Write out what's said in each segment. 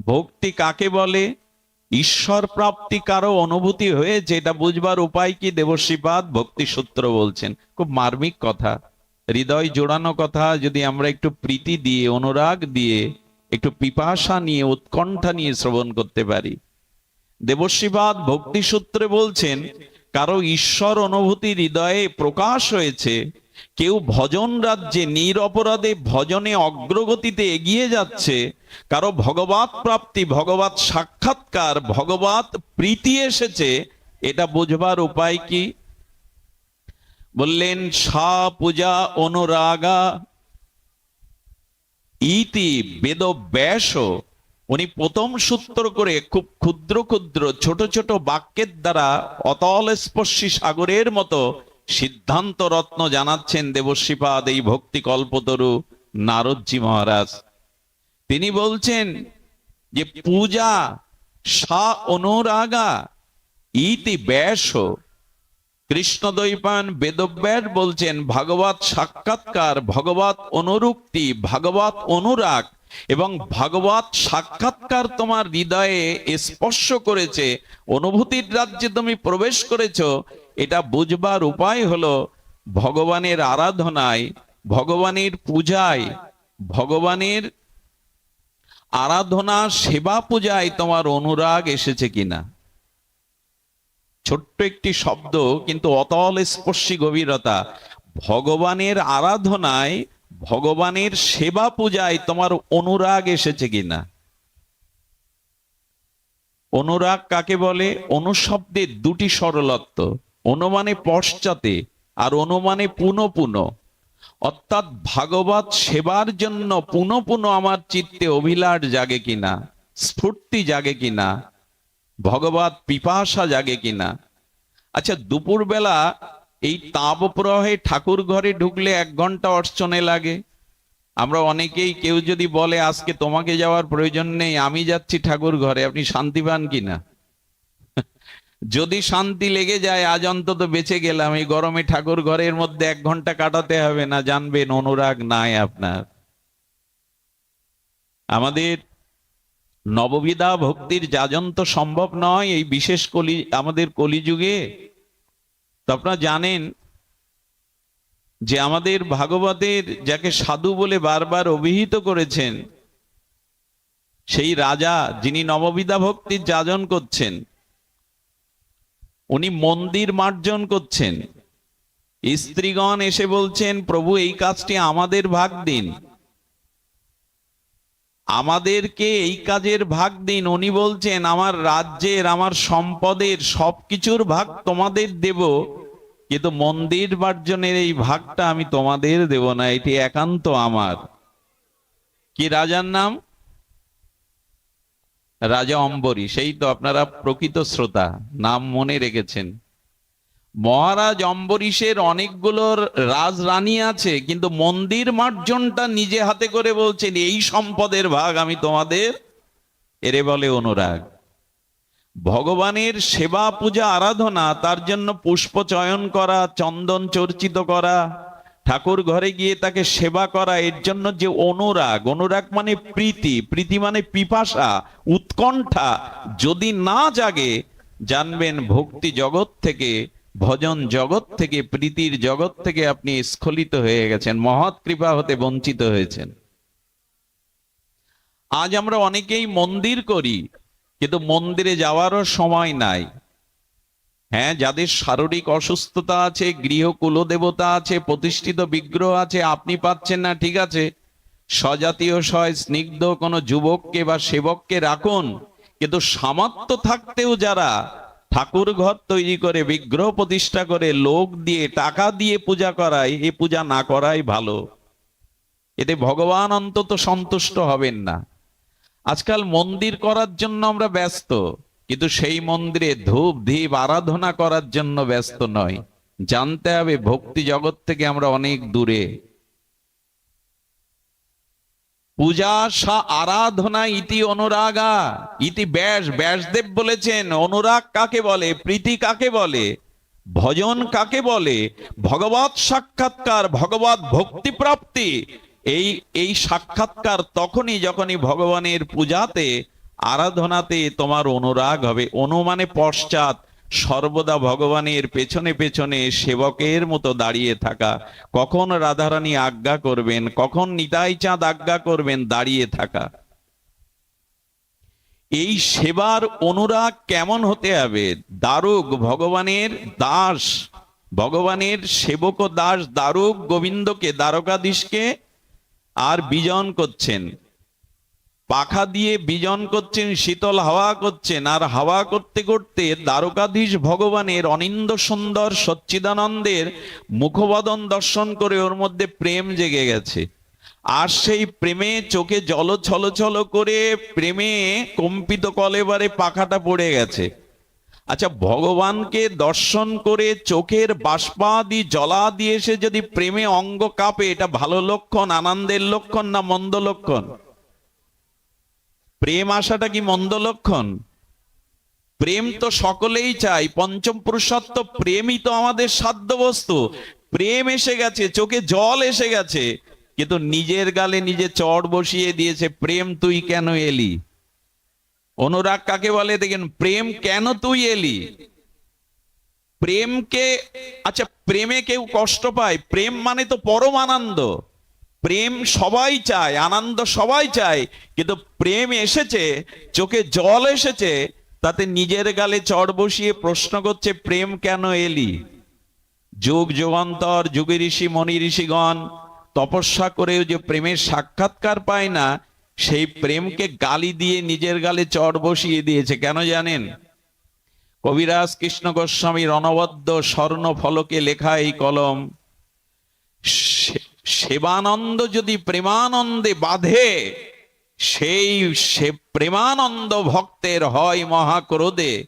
ভক্তি কাকে বলে? ঈশ্বর প্রাপ্তি কারও অনুভূতি হয়েছে এটা বুঝবার উপায় কি? দেবশ্রীপাদ ভক্তি সূত্র বলছেন। খুব মার্মিক কথা। হৃদয় জোড়ানো কথা। যদি আমরা একটু প্রীতি দিয়ে, অনুরাগ দিয়ে, একটু পিপাসা নিয়ে, উৎকণ্ঠা নিয়ে শ্রবণ করতে পারি। দেবশ্রীপাদ ভক্তি সূত্রে বলছেন, কারও ঈশ্বর অনুভূতি হৃদয়ে প্রকাশ হয়েছে কেউ ভজন রাজ্যে নিরপরাধে ভজনে অগ্রগতিতে এগিয়ে যাচ্ছে, কারও ভগবত প্রাপ্তি ভগবত সাক্ষাৎকার ভগবত প্রীতি এসেছে, এটা বুঝবার উপায় কি? বললেন, সা পূজা অনুরাগা ইতি বেদ ব্যাস। উনি প্রথম সূত্র করে খুব ক্ষুদ্র ক্ষুদ্র ছোট ছোট বাক্যের দ্বারা অতল স্পর্শী সাগরের মতো সিদ্ধান্ত রত্ন জানাচ্ছেন দেবশ্রীপাদ এই ভক্তি কল্পতরু নারদজি মহারাজ। তিনি বলছেন যে, পূজা সা অনুরাগা ইতি ব্যাস। কৃষ্ণদৈপান বেদব্যাস বলছেন ভাগবত সাক্ষাৎকার ভগবত অনুরুক্তি ভাগবত অনুরাগ এবং ভাগবত সাক্ষাৎকার তোমার হৃদয়ে স্পর্শ করেছে। অনুভূতির রাজ্যে তুমি প্রবেশ করেছ এটা বুঝবার উপায় হলো ভগবানের আরাধনায়, ভগবানের পূজায়, ভগবানের আরাধনা সেবা পূজায় তোমার অনুরাগ এসেছে কিনা? ছোট্ট একটি শব্দ, কিন্তু অতল স্পর্শী গভীরতা। ভগবানের আরাধনায়, ভগবানের সেবা পূজায় তোমার অনুরাগ এসেছে কিনা? অনুরাগ কাকে বলে? অনুশব্দের দুটি সরলত্ব। অনুমানে পশ্চাতে আর অনুমানে পুনঃ পুনঃ। অর্থাৎ ভাগবত সেবার জন্য পুনঃ পুনঃ আমার চিত্তে অভিলাষ জাগে কিনা, স্ফূর্তি জাগে কিনা, ভগবত পিপাসা জাগে কিনা। আচ্ছা দুপুরবেলা এই তাপপ্রবাহে ঠাকুর ঘরে ঢুকলে এক ঘণ্টা অর্চনে লাগে। আমরা অনেকেই কেউ যদি বলে, আজকে তোমাকে যাওয়ার প্রয়োজন নেই, আমি যাচ্ছি ঠাকুর ঘরে, আপনি শান্তি পান কিনা? যদি শান্তি লেগে যায়, আজ অন্তত বেঁচে গেলাম। এই গরমে ঠাকুর ঘরের মধ্যে এক ঘণ্টা কাটাতে হবে না, জানবেন অনুরাগ নাই আপনার। আমাদের নববিধা ভক্তির যাজন তো সম্ভব নয়, এই বিশেষ কলি, আমাদের কলিযুগে। তো আপনারা জানেন যে আমাদের ভাগবতের যাকে সাধু বলে বারবার অভিহিত করেছেন, সেই রাজা যিনি নববিধা ভক্তির যাজন করছেন উনি মন্দির মার্জন করছেন। স্ত্রীগণ এসে বলছেন, প্রভু, এই কাজটি আমাদের ভাগ দিন। আমাদেরকে এই কাজের ভাগ দিন। উনি বলছেন, আমার রাজ্যের, আমার সম্পদের সবকিছুর ভাগ তোমাদের দেব, কিন্তু মন্দির মার্জনের এই ভাগটা আমি তোমাদের দেব না, এটি একান্ত আমার। কি রাজার নাম? রাজা অম্বরী, সেই তো আপনারা প্রকৃত শ্রোতা, নাম মনে রেখেছেন। মহারাজ অম্বরীশের অনেকগুলো রাজরানী আছে, কিন্তু মন্দির মার্জনটা নিজে হাতে করে বলছেন, এই সম্পদের ভাগ আমি তোমাদের। এরে বলে অনুরাগ, ভগবানের সেবা পূজা আরাধনা, তার জন্য পুষ্প চয়ন করা, চন্দন চর্চিত করা ঠাকুর ঘরে গিয়ে তাকে সেবা করা, এর জন্য যে অনুরাগ অনুরাগ মানে প্রীতি প্রীতি মানে পিপাসা, উৎকণ্ঠা, যদি না জাগে, জানবেন ভক্তি জগৎ থেকে, ভজন জগৎ থেকে, প্রীতির জগৎ থেকে আপনি স্খলিত হয়ে গেছেন, মহৎ কৃপা হতে বঞ্চিত হয়েছেন। আজ আমরা অনেকেই মন্দির করি, কিন্তু মন্দিরে যাওয়ারও সময় নাই। হ্যাঁ যাদের শারীরিক অসুস্থতা আছে, গৃহ কুলদেবতা আছে, প্রতিষ্ঠিত বিগ্রহ আছে, আপনি পাচ্ছেন না, ঠিক আছে। স্বজাতীয় সয়, স্নিগ্ধ কোনো যুবককে বা সেবককে রাখুন, কিন্তু সামর্থ্য থাকতেও যারা ঠাকুর ঘর তৈরি করে, বিগ্রহ প্রতিষ্ঠা করে, লোক দিয়ে, টাকা দিয়ে পূজা করায় এ পূজা না করাই ভালো। এতে ভগবান অন্তত সন্তুষ্ট হবেন না। আজকাল মন্দির করার জন্য আমরা ব্যস্ত। কিন্তু সেই মন্দিরে ধূপ ধীপ আরাধনা করার জন্য ব্যস্ত নয়। জানতে হবে ভক্তি জগৎ থেকে আমরা অনেক দূরে। পূজা সা আরাধনা ইতি অনুরাগা। ইতি ব্যাস, ব্যাসদেব বলেছেন, অনুরাগ কাকে বলে? প্রীতি কাকে বলে? ভজন কাকে বলে? ভগবত সাক্ষাৎকার, ভগবত ভক্তি প্রাপ্তি। এই এই সাক্ষাৎকার তখনই, যখনই ভগবানের পূজাতে আরাধনাতে তোমার অনুরাগ হবে। অনু মানে পশ্চাৎ সর্বদা ভগবানের পেছনে পেছনে সেবকের মতো দাঁড়িয়ে থাকা। কখন রাধারানী আজ্ঞা করবেন, কখন নিতাই চাঁদ আজ্ঞা করবেন দাঁড়িয়ে থাকা। এই সেবার অনুরাগ কেমন হতে হবে? দারুক ভগবানের দাস, ভগবানের সেবক দাস দারুক গোবিন্দকে, দ্বারকাধীশকে আর বিজন করছেন। পাখা দিয়ে বিজন করছেন, শীতল হাওয়া করছেন, আর হাওয়া করতে করতে দ্বারকাধীশ ভগবানের অনিন্দ সুন্দর সচ্চিদানন্দের মুখবদন দর্শন করে ওর মধ্যে প্রেম জেগে গেছে। আর সেই প্রেমে চোখে জল ছল ছল করে প্রেমে কম্পিত কলেবারে পাখাটা পড়ে গেছে। আচ্ছা ভগবানকে দর্শন করে চোখের বাষ্পা বাষ্পাদি জলা দিয়ে এসে যদি প্রেমে অঙ্গ কাঁপে, এটা ভালো লক্ষণ, আনন্দের লক্ষণ না মন্দ লক্ষণ? প্রেম আসাটা কি মন্দ লক্ষণ? প্রেম তো সকলেই চাই পঞ্চম পুরুষত্ব প্রেমই তো আমাদের সাধ্য বস্তু। প্রেম এসে গেছে, চোখে জল এসে গেছে, কিন্তু নিজের গালে নিজে চড় বসিয়ে দিয়েছে, প্রেম তুই কেন এলি? অনুরাগ কাকে বলে? দেখেন, প্রেম কেন তুই এলি? প্রেমকে আচ্ছা প্রেমে কেউ কষ্ট পায়, প্রেম মানে তো পরম আনন্দ। প্রেম সবাই চায়, আনন্দ সবাই চায়, কিন্তু প্রেম এসেছে, চোখে জল এসেছে, তাতে নিজের গালে চড় বসিয়ে প্রশ্ন করছে, প্রেম কেন এলি? যুগ যুগান্তর, যুগে ঋষি মনি ঋষিগণ তপস্যা করেও যে প্রেমের সাক্ষাৎকার পায় না, সেই প্রেমকে গালি দিয়ে নিজের গালে চড় বসিয়ে দিয়েছে, কেন জানেন? কবিরাজ কৃষ্ণ গোস্বামীর অনবদ্য স্বর্ণ ফলকে লেখা এই কলম সেবানন্দ যদি প্রেমানন্দে বাঁধে, সেই সে প্রেমানন্দ ভক্তের হয় মহাক্রোধে।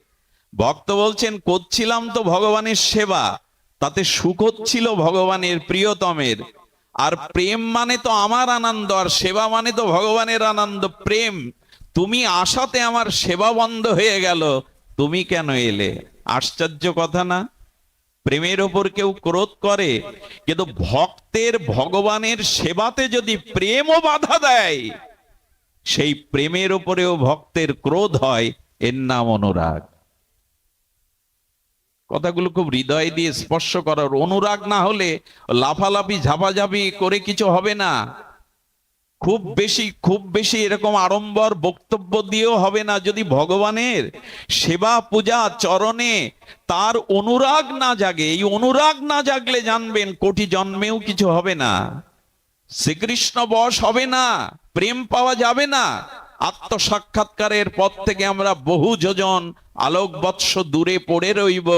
ভক্ত বলছেন, করছিলাম তো ভগবানের সেবা, তাতে সুখ হচ্ছিল ভগবানের প্রিয়তমের। আর প্রেম মানে তো আমার আনন্দ, আর সেবা মানে তো ভগবানের আনন্দ। প্রেম, তুমি আশাতে আমার সেবা বন্ধ হয়ে গেল, তুমি কেন এলে? আশ্চর্য কথা না? প্রেমের ওপর কেউ ক্রোধ করে, কিন্তু ভক্তের ভগবানের সেবাতে যদি প্রেমও বাধা দেয়, সেই প্রেমের ওপরেও ভক্তের ক্রোধ হয়, এর নাম অনুরাগ। কথাগুলো খুব হৃদয় দিয়ে স্পর্শ করার অনুরাগ না হলে লাফালাফি, ঝাপাঝাপি করে কিছু হবে না। খুব বেশি খুব বেশি এরকম আড়ম্বর বক্তব্য দিয়েও হবে না যদি ভগবানের সেবা পূজা চরণে তার অনুরাগ না জাগে। এই অনুরাগ না জাগলে জানবেন কোটি জন্মেও কিছু হবে না। শ্রীকৃষ্ণ বশ হবে না, প্রেম পাওয়া যাবে না। আত্মসাক্ষাৎকারের পথ থেকে আমরা বহু যোজন আলোক বৎস দূরে পড়ে রইব,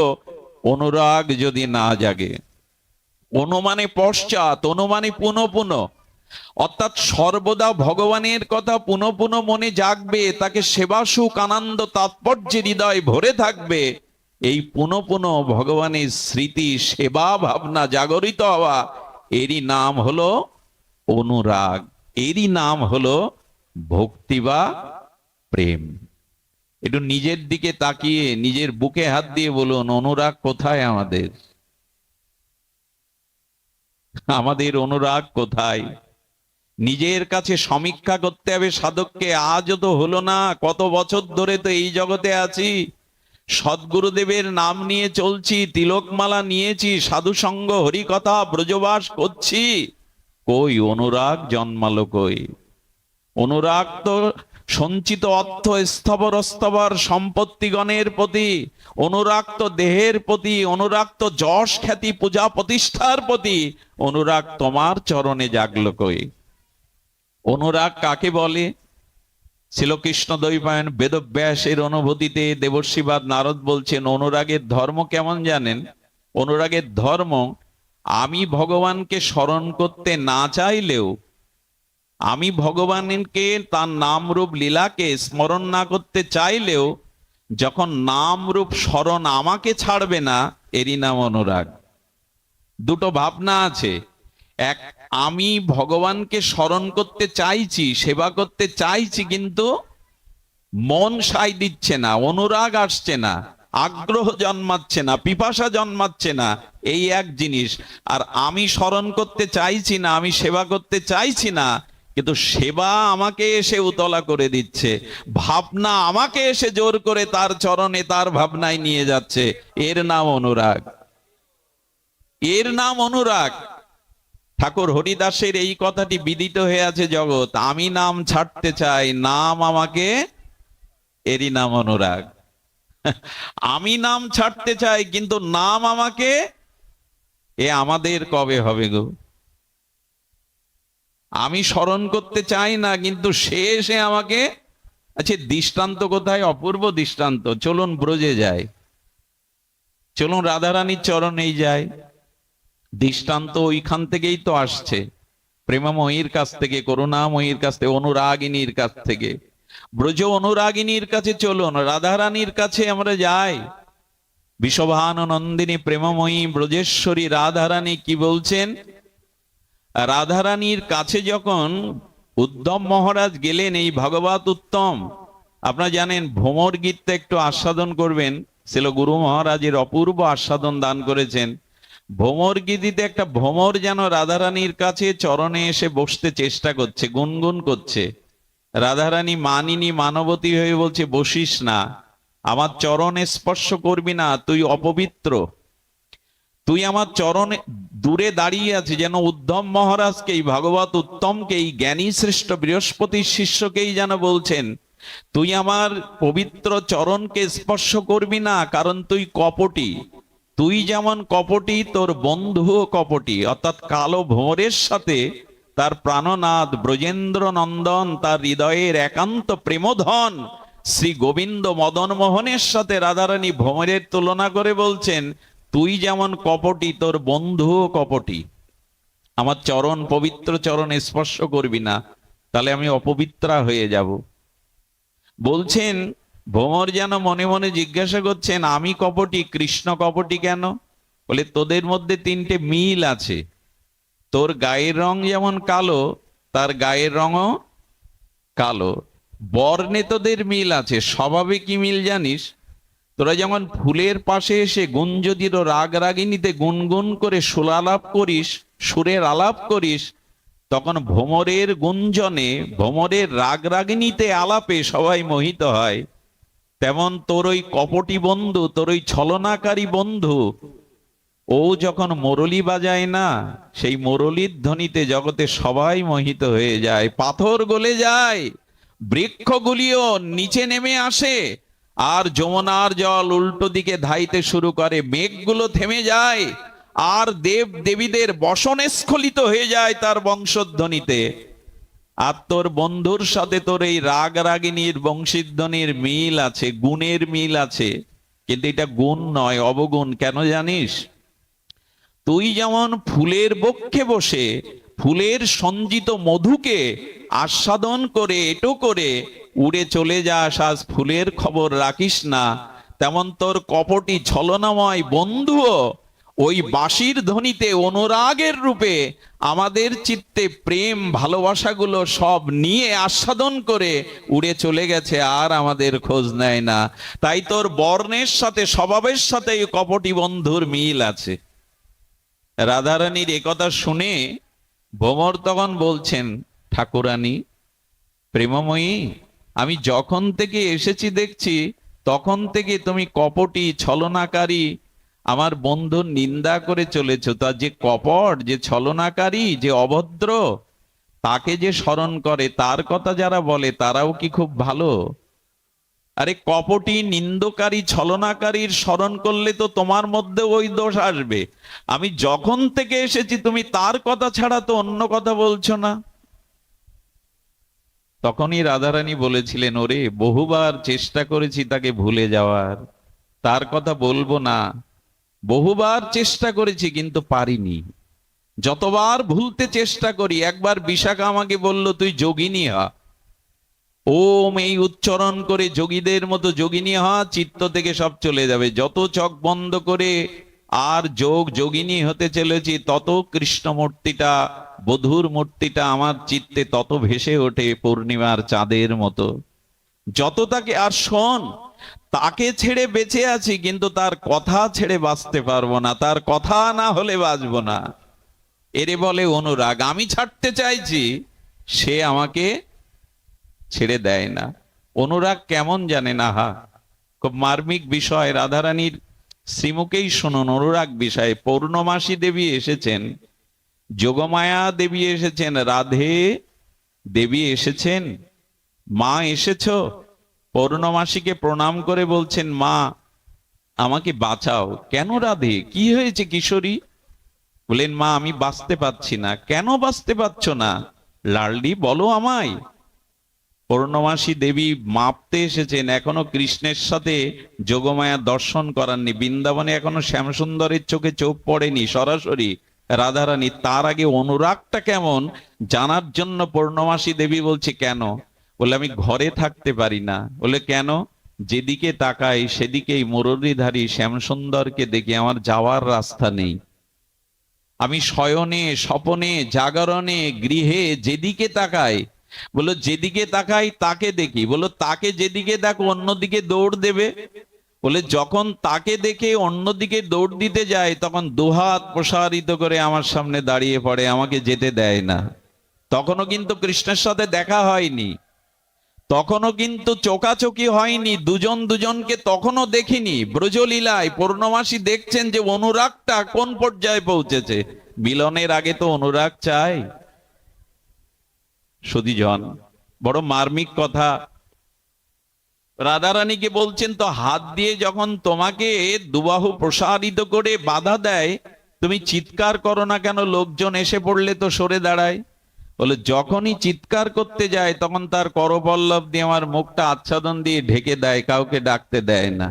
অনুরাগ যদি না জাগে। অনুমানে পশ্চাৎ, অনুমানে পুনঃ পুনঃ। অর্থাৎ সর্বদা ভগবানের কথা পুনঃ পুনঃ মনে জাগবে, তাকে সেবা সুখ, আনন্দ তাৎপর্যে হৃদয় ভরে থাকবে। এই পুনঃ পুনঃ ভগবানের স্মৃতি, সেবা ভাবনা জাগরিত হওয়া, এরই নাম হলো অনুরাগ। এরই নাম হলো ভক্তি বা প্রেম। একটু নিজের দিকে তাকিয়ে, নিজের বুকে হাত দিয়ে বলুন, অনুরাগ কোথায় আমাদের? আমাদের অনুরাগ কোথায়? নিজের কাছে সমীক্ষা করতে হবে, সাধককে আজও তো হলো না, কত বছর ধরে তো এই জগতে আছি। সদ্গুরুদেবের নাম নিয়ে চলছি, তিলকমালা নিয়েছি সাধু সঙ্গ হরিকথা, ব্রজবাস করছি। কই অনুরাগ জন্মালো কই? অনুরাগ তো সঞ্চিত অর্থ স্থবর স্তবর সম্পত্তিগণের প্রতি, অনুরাগ তো দেহের প্রতি, অনুরাগ তো যশ খ্যাতি পূজা প্রতিষ্ঠার প্রতি, অনুরাগ তোমার চরণে জাগলো কই? অনুরাগ কাকে বলে? শিলকৃষ্ণ দৈপায়ন বেদব্যাসের অনুভূতিতে দেবর্ষিবাদ নারদ বলছেন, অনুরাগের ধর্ম কেমন জানেন? অনুরাগের ধর্ম, আমি ভগবানকে স্মরণ করতে না চাইলেও, আমি ভগবানকে তার নাম রূপ লীলাকে স্মরণ না করতে চাইলেও, যখন নাম রূপ স্মরণ আমাকে ছাড়বে না, এরই নাম অনুরাগ। দুটো ভাবনা আছে। এক আমি ভগবানকে স্মরণ করতে চাইছি, সেবা করতে চাইছি, কিন্তু মন সাই দিচ্ছে না, অনুরাগ আসছে না, আগ্রহ জন্মাচ্ছে না, পিপাসা জন্মাচ্ছে না, এই এক জিনিস। আর আমি স্মরণ করতে চাইছি না, আমি সেবা করতে চাইছি না, কিন্তু সেবা আমাকে এসে উতলা করে দিচ্ছে, ভাবনা আমাকে এসে জোর করে তার চরণে, তার ভাবনায় নিয়ে যাচ্ছে। এর নাম অনুরাগ। এর নাম অনুরাগ। ঠাকুর হরিদাসের এই কথাটি বিদিত হয়ে আছে জগৎ। আমি নাম ছাড়তে চাই, নাম আমাকে, এরই নাম অনুরাগ। আমি নাম ছাড়তে চাই, কিন্তু নাম আমাকে, এ আমাদের কবে হবে গো? আমি স্মরণ করতে চাই না, কিন্তু সে এসে আমাকে আচ্ছা দৃষ্টান্ত কোথায়? অপূর্ব দৃষ্টান্ত। চলুন ব্রজে যায় চলুন রাধারানীর চরণেই যায় দৃষ্টান্ত ওইখান থেকেই তো আসছে। প্রেমাময়ীর কাছ থেকে, করুণাময়ীর কাছ থেকে, অনুরাগিনীর কাছ থেকে। ব্রজ অনুরাগিনীর কাছে চলুন রাধারানীর কাছে আমরা যাই। বিশ্বভানন্দিনী প্রেমময়ী ব্রজেশ্বরী রাধারানী কি বলছেন? রাধারানীর কাছে যখন উদ্ধম মহারাজ গেলেন এই ভগবত উত্তম, আপনারা জানেন ভ্রমর গীতটা একটু আস্বাদন করবেন। ছিল গুরু মহারাজের অপূর্ব আস্বাদন দান করেছেন। ভ্রমর গীতিতে একটা ভ্রমর যেন রাধারানীর কাছে চরণে এসে বসতে চেষ্টা করছে, গুনগুন করছে। রাধারানী মানিনী মানবতী হয়ে বলছে, বসিস না, আমার চরণে স্পর্শ করবি না, তুই অপবিত্র। তুই আমার চরণে দূরে দাঁড়িয়ে আছে যেন উদ্ধম মহারাজকে এই ভগবত উত্তমকে এই জ্ঞানী শ্রেষ্ঠ বৃহস্পতির শিষ্যকেই যেন বলছেন, তুই আমার পবিত্র চরণকে স্পর্শ করবি না, কারণ তুই কপটি। তুই যেমন কপটি, তোর বন্ধুও কপটি। অর্থাৎ কালো ভোরের সাথে তার প্রাণনাথ ব্রজেন্দ্র নন্দন তার হৃদয়ের একান্ত প্রেমধন শ্রী গোবিন্দ মদন মোহনের সাথে রাধারানী ভ্রমরের তুলনা করে বলছেন, তুই যেমন কপটি, তোর বন্ধুও কপটি। আমার চরণ, পবিত্র চরণ স্পর্শ করবি না, তাহলে আমি অপবিত্রা হয়ে যাব। বলছেন ভ্রমর যেন মনে মনে জিজ্ঞাসা করছেন, আমি কপটি? কৃষ্ণ কপটি কেন? বলে, তোদের মধ্যে তিনটে মিল আছে। তোর গায়ের রং যেমন কালো, তার গায়ের রঙও কালো। বর্ণে তোদের মিল আছে। স্বভাবে কি মিল জানিস? তোরা যেমন ফুলের পাশে এসে গুঞ্জদির রাগ রাগিনীতে গুনগুন করে সুরালাপ করিস, সুরের আলাপ করিস, তখন ভোমরের গুঞ্জনে, ভোমরের রাগ রাগিনীতে আলাপে সবাই মোহিত হয়। তেমন তোর ওই কপটি বন্ধু তোর ওই ছলনাকারী বন্ধু। ও যখন মুরলি বাজায় না, সেই মুরলির ধ্বনিতে জগতে সবাই মোহিত হয়ে যায়। পাথর গলে যায়, বৃক্ষগুলিও নিচে নেমে আসে, আর যমুনার জল উল্টো দিকে ধাইতে শুরু করে, মেঘগুলো থেমে যায়, আর দেব দেবীদের বসনে স্খলিত হয়ে যায় তার বংশধ্বনিতে। আর তোর বন্ধুর সাথে তোর এই রাগ রাগিনীর, বংশীধ্বনির মিল আছে, গুণের মিল আছে। কিন্তু এটা গুণ নয়, অবগুণ। কেন জানিস? তুই যেমন ফুলের বক্ষে বসে, ফুলের সঞ্জিত মধুকে আস্বাদন করে, এটো করে উড়ে চলে যাস, আজ ফুলের খবর রাখিস না। তেমন তোর কপটি ছলনাময় বন্ধুও ওই বাঁশির ধ্বনিতে অনুরাগের রূপে আমাদের চিত্তে প্রেম, ভালোবাসাগুলো সব নিয়ে আস্বাদন করে উড়ে চলে গেছে, আর আমাদের খোঁজ নেয় না। তাই তোর বর্ণের সাথে, স্বভাবের সাথে কপটি বন্ধুর মিল আছে। রাধারানীর একথা শুনে ভ্রমর তখন বলছেন, ঠাকুরানী, প্রেমময়ী, আমি যখন থেকে এসেছি দেখছি, তখন থেকে তুমি কপটি ছলনাকারী আমার বন্ধুর নিন্দা করে চলেছ, তা যে কপট, যে ছলনাকারী, যে অভদ্র, তাকে যে স্মরণ করে, তার কথা যারা বলে, তারাও কি খুব ভালো? আরে কপটি, নিন্দকারী, ছলনাকারীর স্মরণ করলে তো তোমার মধ্যে ওই দোষ আসবে। আমি যখন থেকে এসেছি, তুমি তার কথা ছাড়া তো অন্য কথা বলছো না। তখনই রাধারানী বলেছিলেন, ওরে, বহুবার চেষ্টা করেছি তাকে ভুলে যাওয়ার। তার কথা বলব না। বহুবার চেষ্টা করেছি, কিন্তু পারিনি। যতবার ভুলতে চেষ্টা করি, একবার বিশাখা আমাকে বলল, তুই যোগিনী হ। ওম এই উচ্চারণ করে যোগীদের মতো যোগিনী হ, চিত্ত থেকে সব চলে যাবে। যত চোখ বন্ধ করে আর যোগ যোগিনী হতে চলেছি, তত কৃষ্ণ মূর্তিটা বধুর মূর্তিটা আমার চিত্তে তত ভেসে ওঠে পূর্ণিমার চাঁদের মতো। যত তাকে আর শোন তাকে ছেড়ে বেঁচে আছি, কিন্তু তার কথা ছেড়ে বাঁচতে পারব না, তার কথা না হলে বাঁচবো না। এরে বলে অনুরাগ, আমি ছাড়তে চাইছি, সে আমাকে ছেড়ে দেয় না। অনুরাগ কেমন জানে না, হা? খুব মার্মিক বিষয়, রাধারানীর শ্রীমুখেই শুনুন, অনুরাগ বিষয়ে। পৌর্ণমাসী দেবী এসেছেন, যোগমায়া দেবী এসেছেন, রাধে দেবী এসেছেন, মা এসেছ? পৌর্ণমাসীকে প্রণাম করে বলছেন, মা, আমাকে বাঁচাও। কেন রাধে? কি হয়েছে কিশোরী? বলেন মা, আমি বাঁচতে পারছি না। কেন বাঁচতে পারছ না? লালডি বলো আমায়। পূর্ণমাসী দেবী মাপতে এসেছেন। এখনও কৃষ্ণের সাথে যোগমায়া দর্শন করাননি। বৃন্দাবনে এখনও শ্যামসুন্দরের চোখে চোখ পড়েনি। সরাসরি রাধারানী, তার আগে অনুরাগটা কেমন? জানার জন্য পূর্ণমাসী দেবী বলছে, কেন? বলে, আমি ঘরে থাকতে পারি না। বলে, কেন? যেদিকে তাকাই, সেদিকেই মুরলীধারী শ্যামসুন্দরকে দেখে, আমার যাওয়ার রাস্তা নেই। আমি শয়নে, স্বপনে, জাগরণে, গৃহে যেদিকে তাকাই, বলো, যেদিকে তাকাই, তাকে দেখি। বলো, তাকে যেদিকে দেখো, অন্যদিকে দৌড় দেবে। বলে, যখন তাকে দেখে অন্যদিকে দৌড় দিতে যায় তখন দুহাত প্রসারিত করে আমার সামনে দাঁড়িয়ে পড়ে, আমাকে যেতে দেয় না। তখনও কিন্তু কৃষ্ণের সাথে দেখা হয়নি। তখনও কিন্তু চোকাচোকি হয়নি, দুজন দুজনকে তখনও দেখিনি। ব্রজলীলায় পূর্ণমাসী দেখছেন যে অনুরাগটা কোন পর্যায়ে পৌঁছেছে। মিলনের আগে তো অনুরাগ চাই। সুদীজন বড় মার্মিক কথা। রাধারানীকে বলছেন, তো হাত দিয়ে যখন তোমাকে দুবাহু প্রসারিত করে বাধা দেয়, তুমি চিৎকার করো না কেন? লোকজন এসে পড়লে তো সরে দাঁড়ায়। বলে, যখনই চিৎকার করতে যায়, তখন তার করপল্লব দিয়ে আমার মুখটা আচ্ছাদন দিয়ে ঢেকে দেয়, কাউকে ডাকতে দেয় না।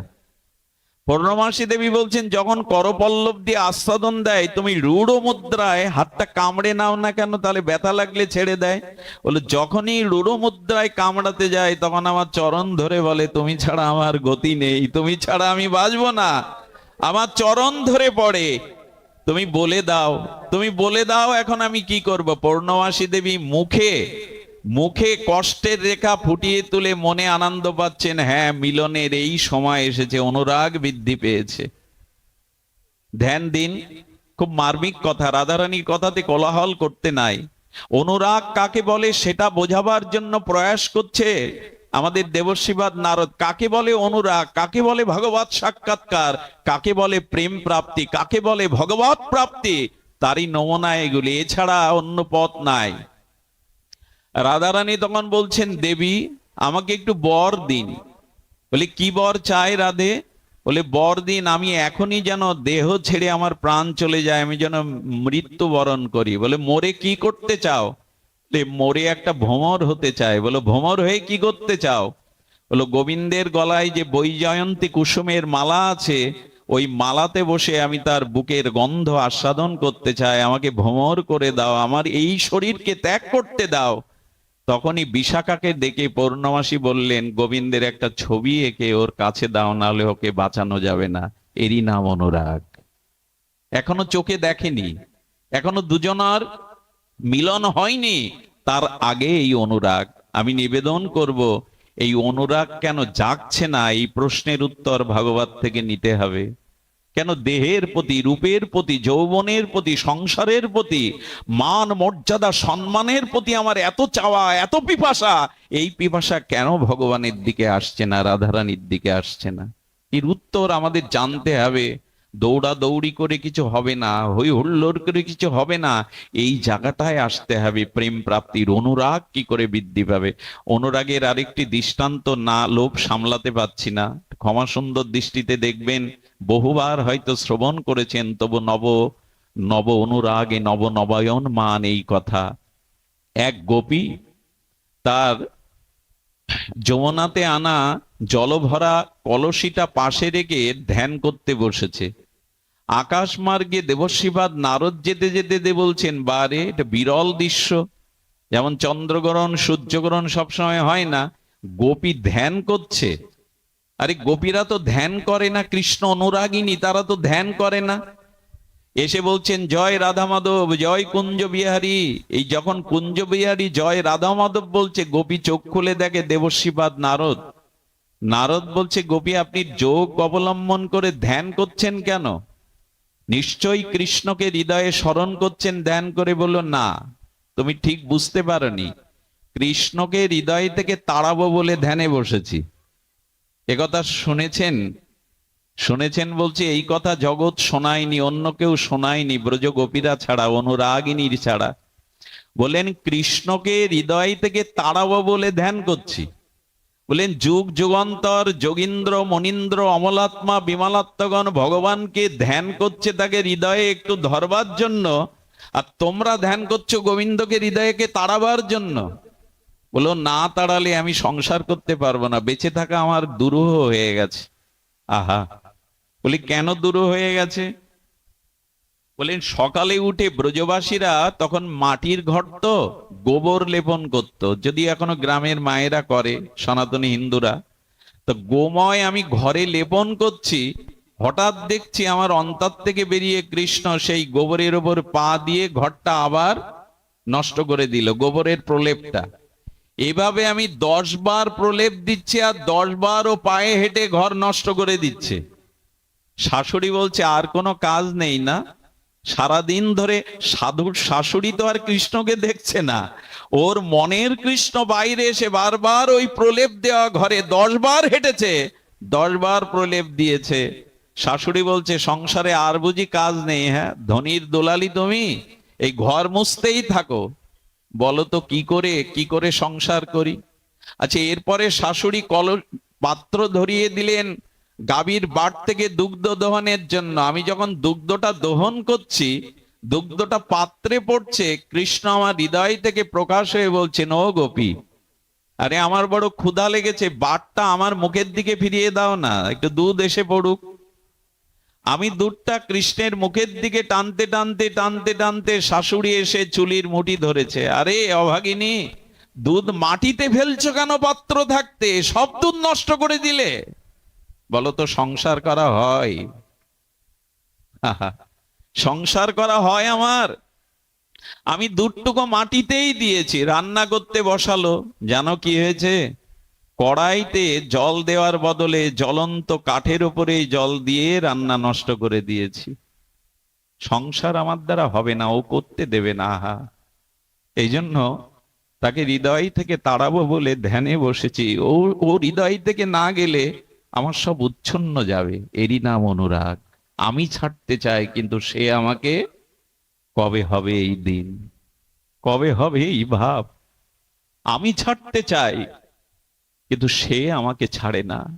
পূর্ণমাসী দেবী বলছেন, যখন করপল্লব দিয়ে আস্বাদন দেয়, তুমি রূঢ় মুদ্রায় হাতটা কামড়ে নাও না কেন? তাহলে ব্যথা লাগলে ছেড়ে দেয়। বলে, যখনই রূঢ় মুদ্রায় কামড়াতে যায়, তখন আমার চরণ ধরে বলে, তুমি ছাড়া আমার গতি নেই, তুমি ছাড়া আমি বাঁচবো না। আমার চরণ ধরে পড়ে তুমি বলে দাও, তুমি বলে দাও এখন আমি কি করব? পূর্ণমাসী দেবী, মুখে মুখে কষ্টের রেখা ফুটিয়ে তুলে মনে আনন্দ পাচ্ছেন। হ্যাঁ মিলনের এই সময় এসেছে, অনুরাগ বৃদ্ধি পেয়েছে। ধ্যান দিন, খুব মার্মিক কথা, রাধারানীর কথাতে কোলাহল করতে নাই। অনুরাগ কাকে বলে সেটা বোঝাবার জন্য প্রয়াস করছে। আমাদের দেবশিবাদ নারদ, কাকে বলে অনুরাগ, কাকে বলে ভগবত সাক্ষাৎকার, কাকে বলে প্রেম প্রাপ্তি, কাকে বলে ভগবত প্রাপ্তি, তারই নমুনা এগুলি। এছাড়া অন্য পথ নাই। রাধারানী তখন বলছেন, দেবী, আমাকে একটু বর দিন। বলে, কি বর চাই রাধে? বলে, বর দিন, আমি এখনই যেন দেহ ছেড়ে আমার প্রাণ চলে যায়, আমি যেন মৃত্যু বরণ করি। বলে, মোরে কি করতে চাও? মোরে একটা ভ্রমর হতে চায়। বলো, ভ্রমর হয়ে কি করতে চাও? বলো, গোবিন্দের গলায় যে বৈজয়ন্তী কুসুমের মালা আছে, ওই মালাতে বসে আমি তার বুকের গন্ধ আস্বাদন করতে চাই। আমাকে ভ্রমর করে দাও, আমার এই শরীরকে ত্যাগ করতে দাও। তখনই বিশাখাকে দেখে পৌর্ণমাসী বললেন, গোবিন্দের একটা ছবি এঁকে ওর কাছে দাও, নাহলে ওকে বাঁচানো যাবে না। এরই নাম অনুরাগ। এখনও চোখে দেখেনি। এখনও দুজনার মিলন হয়নি, তার আগে এই অনুরাগ। আমি নিবেদন করব, এই অনুরাগ কেন জাগছে না? এই প্রশ্নের উত্তর ভাগবত থেকে নিতে হবে। কেন দেহের প্রতি, রূপের প্রতি, যৌবনের প্রতি, সংসারের প্রতি, মান, মর্যাদা, সম্মানের প্রতি আমার এত চাওয়া, এত পিপাসা, এই পিপাসা কেন ভগবানের দিকে আসছে না, রাধারানীর দিকে আসছে না? এর উত্তর আমাদের জানতে হবে। দৌড়া দৌড়ি করে কিছু হবে না, হই হুল্লোড় করে কিছু হবে না, এই জায়গাটায় আসতে হবে। প্রেম প্রাপ্তির অনুরাগ কি করে বৃদ্ধি পাবে? অনুরাগের আরেকটি দৃষ্টান্ত না লোভ সামলাতে পাচ্ছি না। ক্ষমা সুন্দর দৃষ্টিতে দেখবেন, বহুবার হয়তো শ্রবণ করেছেন, তবু নব নব অনুরাগে নব নবায়ন মান এই কথা। এক গোপী তার যমুনাতে আনা জলভরা কলসিটা পাশে রেখে ধ্যান করতে বসেছে। আকাশ মার্গে দেবশিবাদ নারদ যেতে যেতে দে বলছেন বারে এটা বিরল দৃশ্য। যেমন চন্দ্রগ্রহণ, সূর্যগ্রহণ সবসময় হয় না, গোপী ধ্যান করছে। আরে গোপীরা তো ধ্যান করে না, কৃষ্ণ অনুরাগিনী, তারা তো ধ্যান করে না। এসে বলছেন, জয় রাধা মাধব, জয় কুঞ্জ বিহারী। এই যখন কুঞ্জ বিহারী জয় রাধা মাধব বলছে, গোপী চোখ খুলে দেখে দেবশিবাদ নারদ। নারদ বলছে, গোপী, আপনি যোগ অবলম্বন করে ধ্যান করছেন কেন? নিশ্চয়ই কৃষ্ণকে হৃদয়ে স্মরণ করছেন, ধ্যান করে বলল, না, তুমি ঠিক বুঝতে পারোনি। কৃষ্ণকে হৃদয় থেকে তাড়াবো বলে ধ্যানে বসেছি। একথা শুনেছেন শুনেছেন বলছে, এই কথা জগৎ শোনায়নি, অন্য কেউ শোনায়নি ব্রজ গোপীরা ছাড়া, অনুরাগিনীর ছাড়া। বলেন, কৃষ্ণকে হৃদয় থেকে তাড়াবো বলে ধ্যান করছি। বলেন, যুগ যুগান্তর, যোগীন্দ্র, মনীন্দ্র, অমলাত্মা, বিমলাত্মগণ ভগবানকে ধ্যান করছে তাকে হৃদয়ে একটু ধরবার জন্য, আর তোমরা ধ্যান করছ গোবিন্দকে হৃদয়কে তাড়াবার জন্য। বলো, না তাড়ালে আমি সংসার করতে পারব না, বেঁচে থাকা আমার দুরূহ হয়ে গেছে। আহা। বলি, কেন দূর হয়ে গেছে? বলেন সকালে উঠে ব্রজবাসীরা তখন মাটির ঘর তো, গোবর লেপন করত। যদি এখনও গ্রামের মায়েরা করে, সনাতনী হিন্দুরা, তো গোময় আমি ঘরে লেপন করছি, হঠাৎ দেখছি আমার অন্তর থেকে বেরিয়ে কৃষ্ণ সেই গোবরের ওপর পা দিয়ে ঘরটা আবার নষ্ট করে দিল, গোবরের প্রলেপটা। এভাবে আমি দশ বার প্রলেপ দিচ্ছি আর দশ বার ও পায়ে হেঁটে ঘর নষ্ট করে দিচ্ছে। শাশুড়ি বলছে, আর কোনো কাজ নেই না। সারাদিন ধরে সাধুর শাশুড়ি তো আর কৃষ্ণকে দেখছে না। ওর মনের কৃষ্ণ বাইরে এসে বারবার ওই প্রলেপ দেওয়া ঘরে দশ বার হেঁটেছে, দশ বার প্রলেপ দিয়েছে। শাশুড়ি বলছে, সংসারে আর বুঝি কাজ নেই হ্যাঁ? ধনির দোলালি তুমি? এই ঘর মুছতেই থাকো। বলো তো কি করে কি করে সংসার করি? আচ্ছা এরপরে শাশুড়ি কল পাত্র ধরিয়ে দিলেন গাভীর বাট থেকে দুগ্ধ দহনের জন্য। আমি যখন দুগ্ধটা দহন করছি, দুগ্ধটা পাত্রে পড়ছে, কৃষ্ণ আমার হৃদয় থেকে প্রকাশ হয়ে বলছেন, ও গোপী, আরে আমার বড় ক্ষুধা লেগেছে, বাটটা আমার মুখের দিকে ফিরিয়ে দাও না, একটু দুধ এসে পড়ুক। আমি দুধটা কৃষ্ণের মুখের দিকে টানতে টানতে টানতে টানতে শাশুড়ি এসে চুলির মুঠি ধরেছে। আরে অভাগিনী, দুধ মাটিতে ফেলছো কেন পাত্র থাকতে? সব দুধ নষ্ট করে দিলে। বলো তো সংসার করা হয়। সংসার করা হয় আমার। আমি দুধটুকু মাটিতেই দিয়েছি, রান্না করতে বসালো। জানো কি হয়েছে? কড়াইতে জল দেওয়ার বদলে জ্বলন্ত কাঠের উপরে জল দিয়ে রান্না নষ্ট করে দিয়েছি। সংসার আমার দ্বারা হবে না, ও করতে দেবে না, আহা। এই জন্য তাকে হৃদয় থেকে তাড়াবো বলে ধ্যানে বসেছি। ও ও হৃদয় থেকে না গেলে আমার সব উচ্ছন্ন যাবে। এরই নাম অনুরাগ। আমি ছাড়তে চাই, কিন্তু সে আমাকে কবে হবে এই দিন? কবে হবে এই ভাব? আমি ছাড়তে চাই, কিন্তু সে আমাকে ছাড়ে না।